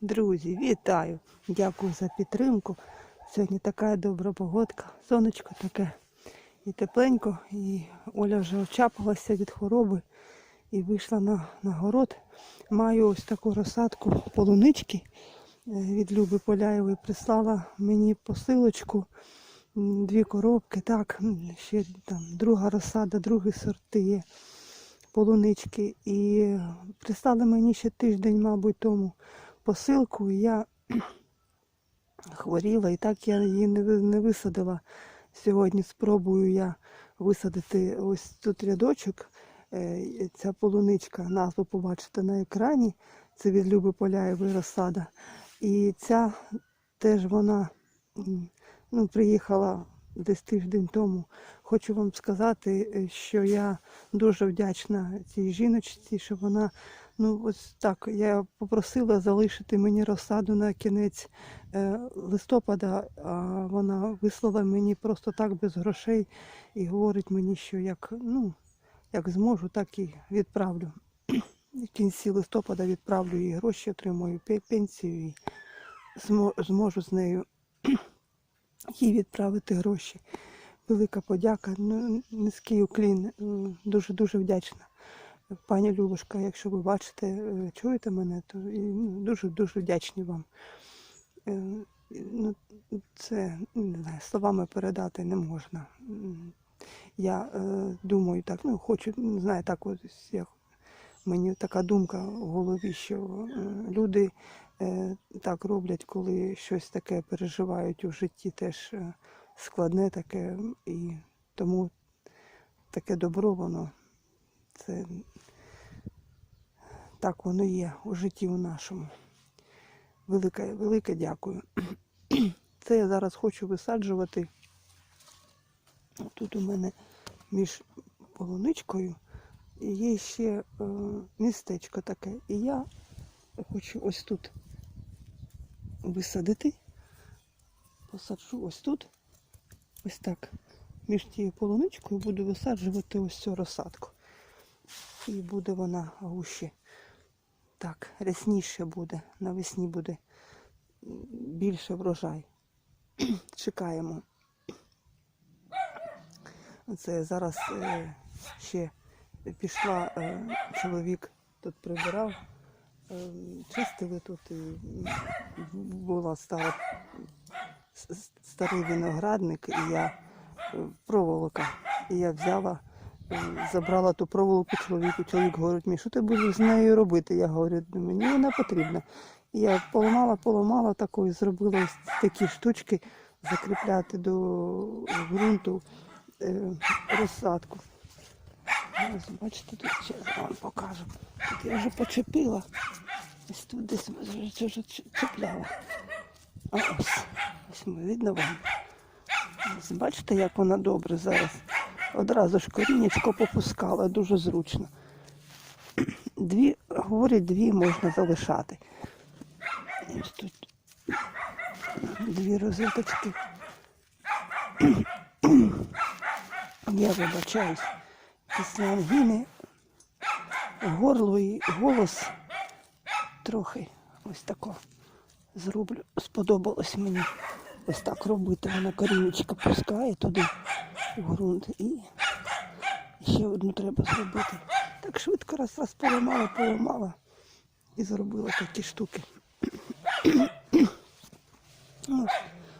Друзі, вітаю! Дякую за підтримку. Сьогодні така добра погодка, сонечко таке і тепленько, і Оля вже очапалася від хвороби і вийшла на, на город. Маю ось таку розсадку полунички е, від Люби Поляєвої. Прислала мені посилочку, дві коробки, так, ще там друга розсада, другі сорти є полунички. І прислали мені ще тиждень, мабуть, тому посилку, і я хворіла, і так я її не, висадила. Сьогодні спробую я висадити ось тут рядочок. Е, Ця полуничка, назву побачите на екрані. Це від Люби Поляєвої розсада. І ця теж вона ну, приїхала десь тиждень тому. Хочу вам сказати, е, що я дуже вдячна цій жіночці, що вона Ну, ось так. Я попросила залишити мені розсаду на кінець е, листопада, а вона вислала мені просто так без грошей і говорить мені, що як, ну, як зможу, так і відправлю. В кінці листопада відправлю їй гроші, отримую пенсію і зможу з нею їй відправити гроші. Велика подяка, ну, низький уклін, дуже-дуже вдячна. Пані Любушка, якщо ви бачите, е, чуєте мене, то і, ну, дуже-дуже вдячні вам. Е, Ну, це не знаю, словами передати не можна. Я е, думаю так, ну хочу, не знаю, так ось я, мені така думка в голові, що е, люди е, так роблять, коли щось таке переживають у житті, теж е, складне таке, і тому таке добро воно це так воно є у житті у нашому. Велике, велике дякую. Це я зараз хочу висаджувати. Тут у мене між полуничкою є ще е, містечко таке. І я хочу ось тут висадити. Посаджу ось тут. Ось так. Між тією полуничкою буду висаджувати ось цю розсадку. І буде вона гуще. Так, рясніше буде. Навесні буде більше врожай. Чекаємо. Це зараз е, ще пішла е, чоловік тут прибирав, е, чистили тут і була стара с- с- старий виноградник, і я е, проволока. І я взяла, е, забрала ту проволоку чоловіку. Чоловік говорить, мені, що ти будеш з нею робити? Я говорю, мені вона потрібна. І я поламала, поламала такою, зробила ось такі штучки закріпляти до ґрунту е, розсадку. Ось, бачите, тут ще вам покажу. Тут я вже почепила. Ось тут десь чіпляла. А ось, ось ми видно вам. Ось бачите, як вона добре зараз. Одразу ж корінечко попускала, дуже зручно. Дві, говорять, дві можна залишати. Ось тут дві розеточки. Я вибачаюсь. Після ангіни горло і голос трохи ось тако зроблю. Сподобалось мені ось так робити. Вона корінечка пускає туди в ґрунт і ще одну треба зробити. Так швидко раз раз поламала, поламала і зробила такі штуки. Ну,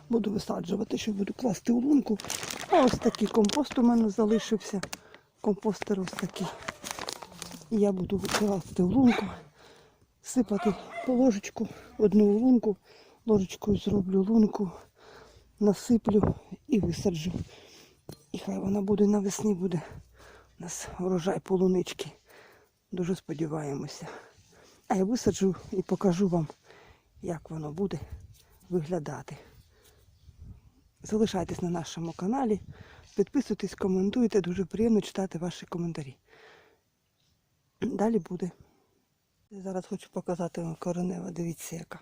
Буду висаджувати, що буду класти у лунку. А ось такий компост у мене залишився. Компостер ось такий. І я буду класти в лунку, сипати по ложечку, одну лунку, ложечкою зроблю лунку, насиплю і висаджу. І хай вона буде навесні буде у нас урожай полунички. Дуже сподіваємося. А я висаджу і покажу вам, як воно буде виглядати. Залишайтесь на нашому каналі, підписуйтесь, коментуйте. Дуже приємно читати ваші коментарі. Далі буде. Зараз хочу показати вам коренева. Дивіться, яка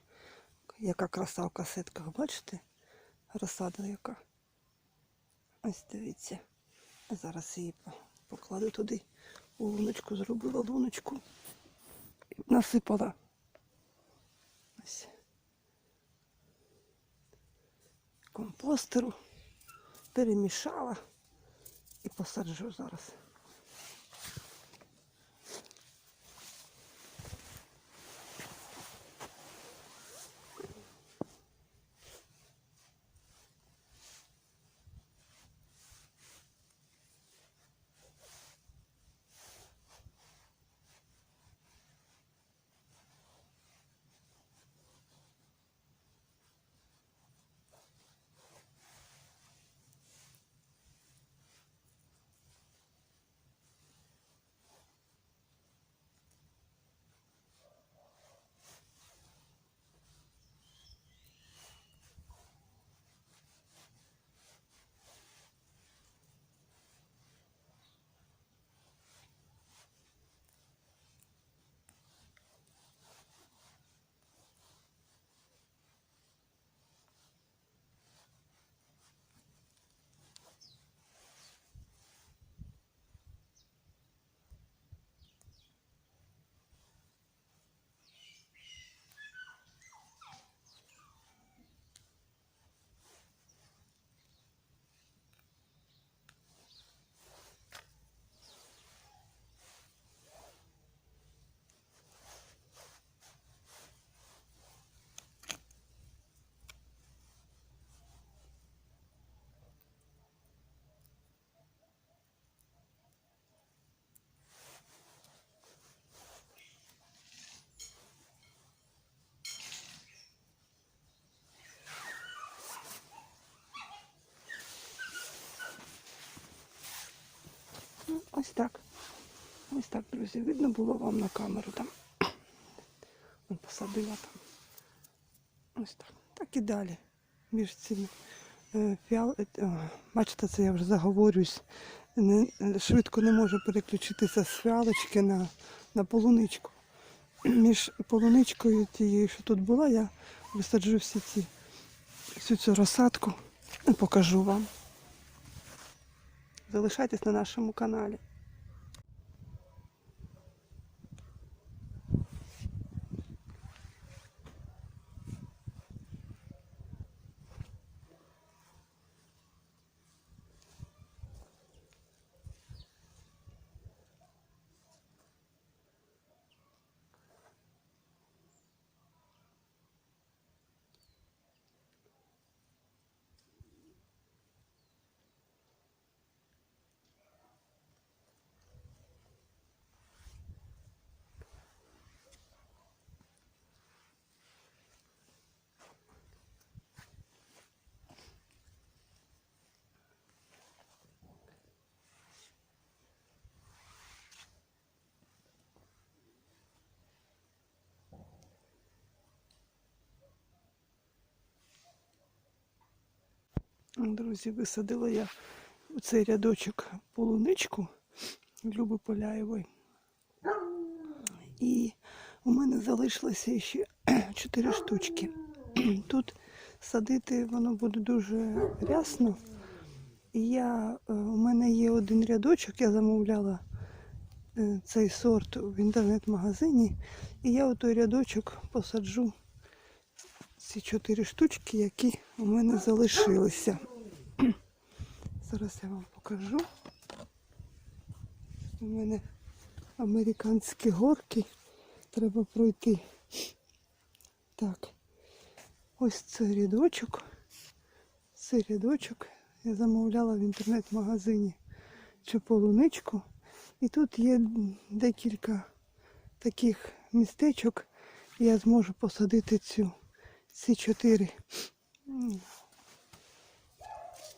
яка краса в касетках. Бачите? Розсада яка. Ось дивіться. Зараз її покладу туди. У луночку зробила луночку і насипала. Ось. Компостеру перемішала і посаджу зараз. Ось так, друзі. Видно було вам на камеру там. Вон Посадила там. Ось так. Так і далі. Між цими е, фіал... е, Бачите, це я вже заговорююсь. Не, швидко не можу переключитися з фіалочки на, на полуничку. Між полуничкою тією, що тут була, я висаджу всі ці, всю цю розсадку і покажу вам. Залишайтесь на нашому каналі. Друзі, висадила я у цей рядочок полуничку Люби Поляєвої. І у мене залишилося ще 4 штучки. Тут садити воно буде дуже рясно. Я, е, у мене є один рядочок, я замовляла е, цей сорт в інтернет-магазині. І я у той рядочок посаджу ці чотири штучки, які у мене залишилися. Зараз я вам покажу. У мене американські горки. Треба пройти. Так. Ось це рядочок. Це рядочок. Я замовляла в інтернет-магазині цю полуничку. І тут є декілька таких містечок. Я зможу посадити цю ці чотири.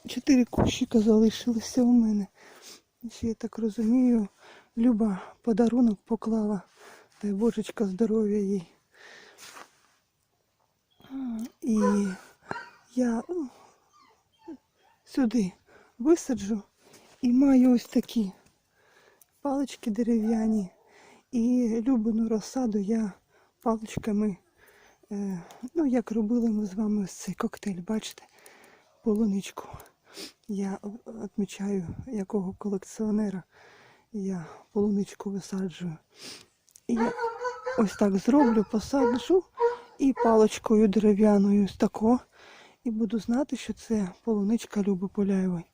Чотири кущика залишилися у мене. Я так розумію, Люба подарунок поклала. Дай божечка здоров'я їй. І я ну, сюди висаджу і маю ось такі палички дерев'яні. І любину розсаду я паличками Ну, як робили ми з вами ось цей коктейль, бачите, полуничку. Я відмічаю, якого колекціонера я полуничку висаджую. І я ось так зроблю, посаджу і паличкою дерев'яною ось тако. І буду знати, що це полуничка Люби Поляєвої.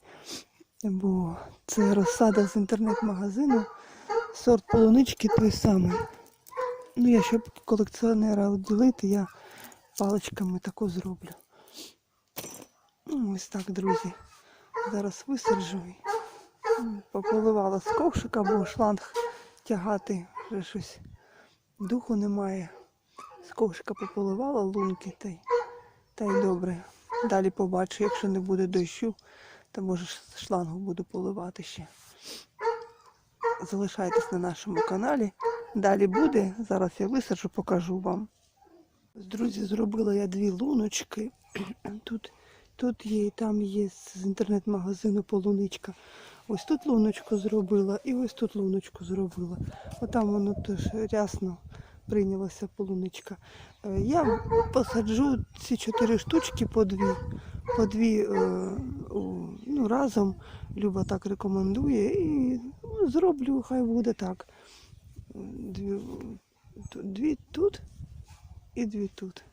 Бо це розсада з інтернет-магазину. Сорт полунички той самий. Ну, я щоб колекціонера відділити, я паличками таку зроблю. Ну, ось так, друзі. Зараз висаджу. і, Пополивала з ковшика, бо шланг тягати вже щось духу немає. З ковшика пополивала лунки та й, та й добре. Далі побачу, якщо не буде дощу, то може шлангу буду поливати ще. Залишайтесь на нашому каналі. Далі буде. Зараз я висаджу, покажу вам. Друзі, зробила я дві луночки. Тут, тут є і там є з інтернет-магазину полуничка. Ось тут луночку зробила і ось тут луночку зробила. Отам воно теж рясно прийнялася полуничка. Е, Я посаджу ці чотири штучки по дві. По дві е, ну, разом Люба так рекомендує. І ну, зроблю, хай буде так. Дві, дві тут і дві тут.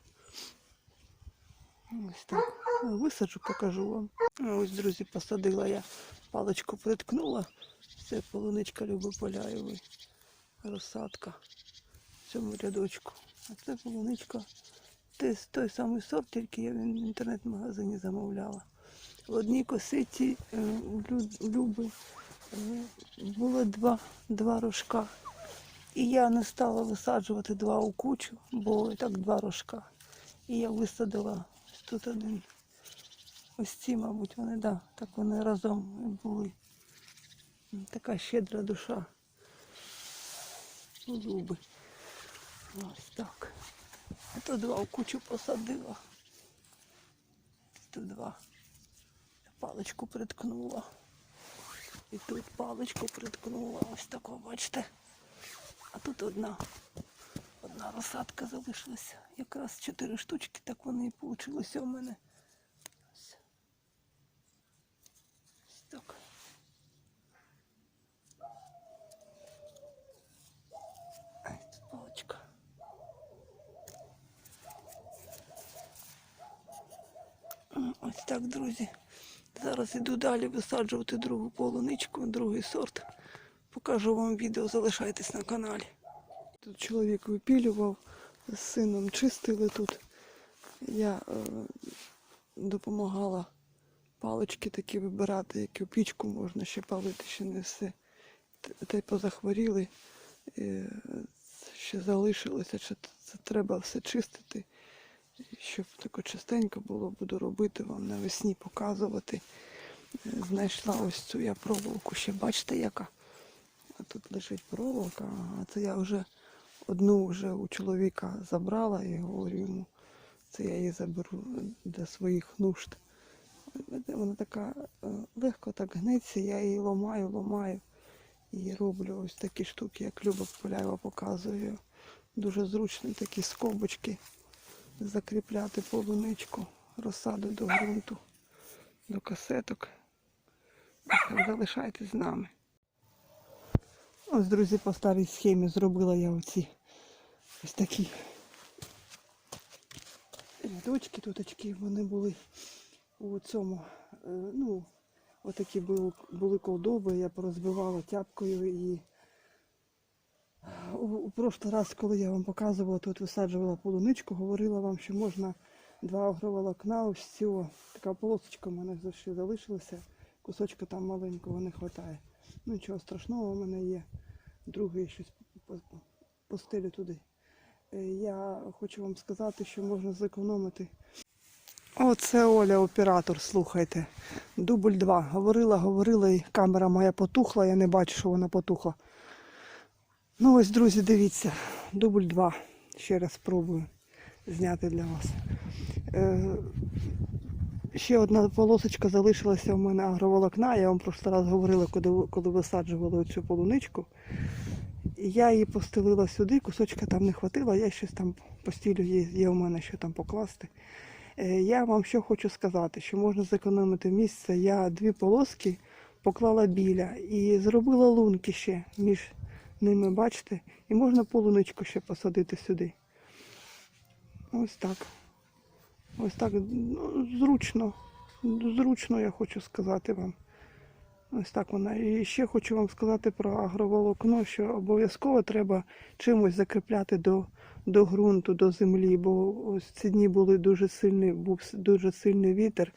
Ось так. Висаджу, покажу вам. Ось, друзі, посадила я. Паличку приткнула. Це полуничка Люби Поляєвої. Розсадка в цьому рядочку. А це полуничка. Той, той самий сорт, тільки я в інтернет-магазині замовляла. В одній косиці е, Люби е, було два, два рожка. І я не стала висаджувати два у кучу, бо так два рожка. І я висадила тут один. Ось ці, мабуть, вони, да, так вони разом були. Така щедра душа. Зуби. Ось так. А то два в кучу посадила. Тут два. Паличку приткнула. І тут паличку приткнула. Ось тако, бачите. А тут одна. Одна розсадка залишилася. Якраз чотири штучки, так вони і вийшло у мене. Ось. Ось так. Паличка. Ось так, друзі. Зараз іду далі висаджувати другу полуничку, другий сорт. Покажу вам відео, залишайтесь на каналі. Тут чоловік випілював, з сином чистили тут. Я е, допомагала палички такі вибирати, які в пічку можна ще палити, ще не все. Та й позахворіли. Е, ще залишилося, що це треба все чистити. Щоб тако частенько було, буду робити вам навесні показувати. Е, Знайшла ось цю я проволоку, ще бачите яка. Тут лежить проволока, а це я вже одну вже у чоловіка забрала і говорю йому, це я її заберу для своїх нужд. Вона така е, легко так гнеться, я її ламаю, ламаю і роблю ось такі штуки, як Люба Поляєва показує. Дуже зручні такі скобочки закріпляти полуничку, розсаду до ґрунту, до касеток. Так, Залишайтесь з нами. Ось, друзі, по старій схемі зробила я оці ось такі рядочки, туточки, вони були у цьому, е, ну, отакі були, були колдоби, я порозбивала тяпкою і у, у прошлий раз, коли я вам показувала, тут висаджувала полуничку, говорила вам, що можна два агроволокна, ось цього, така полосочка в мене залишилася, кусочка там маленького не вистачає. Ну нічого страшного, у мене є другий щось по- по- постелю туди. Е, Я хочу вам сказати, що можна зекономити. Оце Оля, оператор, слухайте. Дубль 2. Говорила, говорила, і камера моя потухла, я не бачу, що вона потухла. Ну ось, друзі, дивіться, дубль 2. Ще раз спробую зняти для вас. Ще одна полосочка залишилася у мене агроволокна. Я вам просто раз говорила, коли, коли висаджували цю полуничку. Я її постелила сюди, кусочка там не хватило, я щось там постілю є, є у мене що там покласти. Е, Я вам що хочу сказати, що можна зекономити місце. Я дві полоски поклала біля і зробила лунки ще між ними, бачите, і можна полуничку ще посадити сюди. Ось так. Ось так ну, зручно. Зручно, я хочу сказати вам. Ось так вона. І ще хочу вам сказати про агроволокно, що обов'язково треба чимось закріпляти до, до ґрунту, до землі, бо ось ці дні були дуже сильний, був дуже сильний вітер.